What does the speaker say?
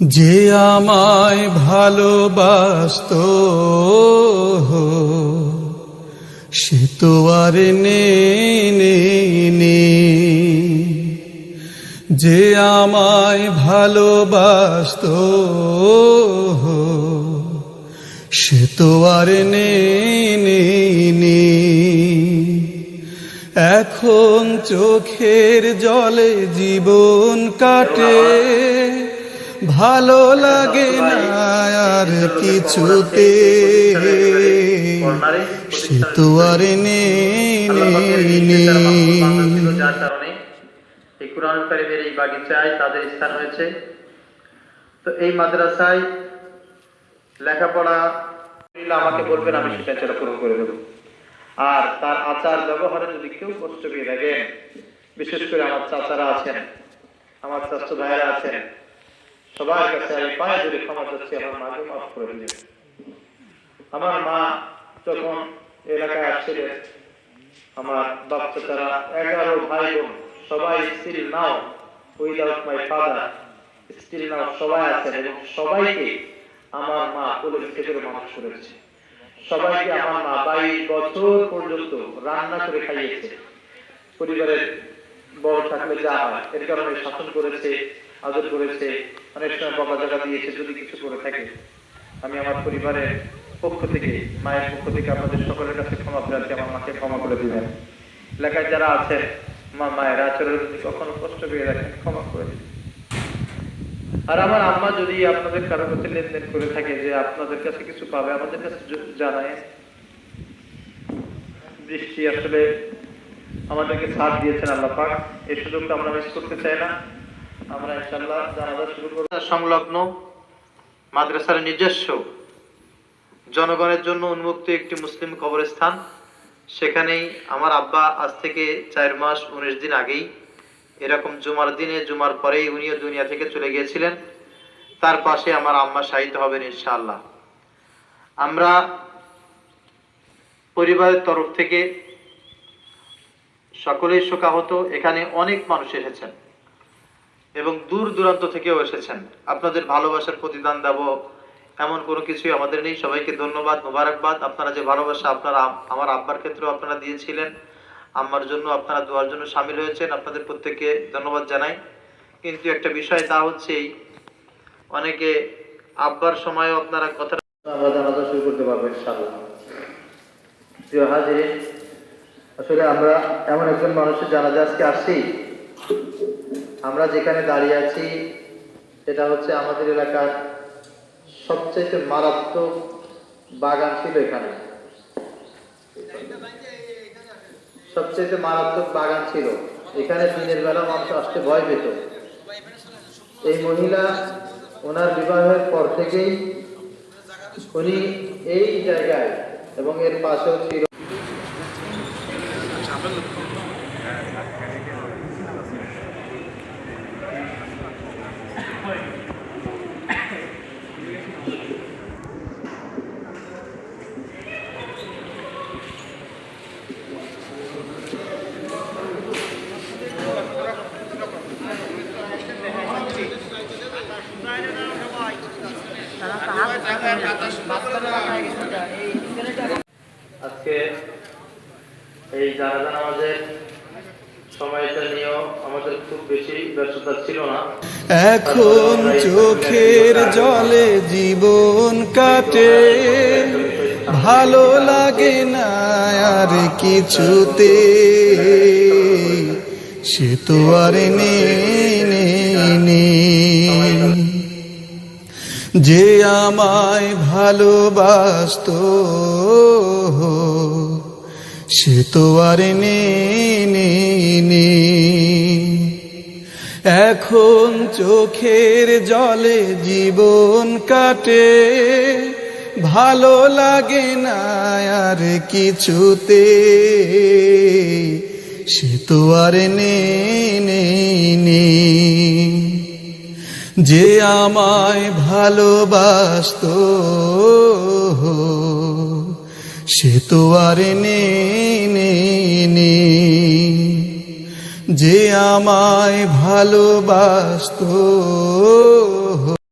যে আমায় ভালোবাসত, সে তো আর নেই। যে আমায় ভালোবাসত, সে তো আর নেই। এখন চোখের জলে জীবন কাটে ভালো লাগে না আর কিছুতে। সে তো আর এই বাগিচায় তাদের স্থান হয়েছে তো এই মাদ্রাসায় লেখাপড়া আমাকে বলবেন আমি সেটা পূরণ করে দেবো আর তার আচার ব্যবহারে যদি কেউ কষ্ট পেয়ে থাকেন বিশেষ করে আমার চাচারা আছেন আমার চাচা ভাইরা আছেন সবার কাছে আমি পায়ে ধরে ক্ষমা চাচ্ছি আমার মাকে মাফ করে দিলেন আমার মা যখন এলাকায় আসছিলেন আমার বাচ্চা তারা এগারো ভাই বোন সবাই still now without my father still now সবাই আছেন এবং সবাইকে আমার মা কোলে পিঠে করে মানুষ করেছে। সবাইকে আমার মা বাইশ বছর পর্যন্ত রান্না করে খাইয়েছে। পরিবারের বড় থাকলে যা হয়, এর কারণে শাসন করেছে। আদর করেছে অনেক সময় বাবা জায়গা দিয়েছে যদি কিছু করে থাকে। আমি আমার পরিবারের পক্ষ থেকে, মায়ের পক্ষ থেকে আপনাদের সকলের কাছে ক্ষমা প্রার্থী, আমার মাকে ক্ষমা করে দিবেন। এলাকায় যারা আছেন, মা, মায়ের আচরণ যদি কখনো কষ্ট পেয়ে রাখেন, ক্ষমা করে দিবেন। আর আমার আম্মা যদি আপনাদের কারও কাছে লেনদেন করে থাকে যে আপনাদের কাছে কিছু পাবে, আমাদের কাছে জানায়। বৃষ্টি আসলে আমাদেরকে সাথ দিয়েছেন আল্লাহ পাক। এই সুযোগটা আমরা মিস করতে চাই না। আমরা সংলগ্ন মাদ্রাসার নিজস্ব জনগণের জন্য উন্মুক্ত একটি মুসলিম কবরস্থান। সেখানেই আমার আব্বা আজ থেকে চার মাস উনিশ দিন আগেই এরকম জুমার দিনে, জুমার পরেই উনিও দুনিয়া থেকে চলে গিয়েছিলেন। তার পাশে আমার আম্মা শাহিদ হবেন ইনশাআল্লাহ। আমরা পরিবারের তরফ থেকে সকলেই শোকাহত। এখানে অনেক মানুষ এসেছেন। এবং দূর দূরান্ত থেকেও এসেছেন। আপনাদের ভালোবাসার প্রতিদান দেব, এমন কোনো কিছুই আমাদের নেই। সবাইকে ধন্যবাদ, মোবারকবাদ। আপনারা যে ভালোবাসা আপনারা, আমার আব্বার ক্ষেত্রেও আপনারা দিয়েছিলেন। আম্মার জন্য আপনারা দোয়ার জন্য সামিল হয়েছেন। আপনাদের প্রত্যেককে ধন্যবাদ জানাই। কিন্তু একটা বিষয় তা হচ্ছেই অনেকে আব্বার সময়ও আপনারা কথা আমরা জানাজা শুরু করতে পারব ইনশাআল্লাহ। আসলে আমরা এমন একজন মানুষের জানাজা আজকে আসছি। আমরা যেখানে দাঁড়িয়ে আছি এটা হচ্ছে আমাদের এলাকার সবচেয়ে মারাত্মক বাগান ছিল এখানে। সবচেয়ে মারাত্মক বাগান ছিল। এখানে দিনের বেলা মানুষ আসতে ভয় পেত। এই মহিলা ওনার বিবাহের পর থেকেই উনি এই জায়গায় এবং এর পাশেও ছিল। আজকে এই জানাজা নামাজের সময়টা নিয়েও আমাদের খুব বেশি ব্যস্ততা ছিল না এখন চোখের জলে জীবন কাটে। ভালো লাগে না আর কিছুতে। সে তো আর নেই নেই। যে আমায় ভালোবাসত, সে তো আর নেই। এখন চোখের জলে জীবন কাটে, ভালো লাগে না আর কিছুতে সে তো আর নেই। যে আমায় ভালোবাসত সে তো আর নেই। যে আমায় ভালোবাসত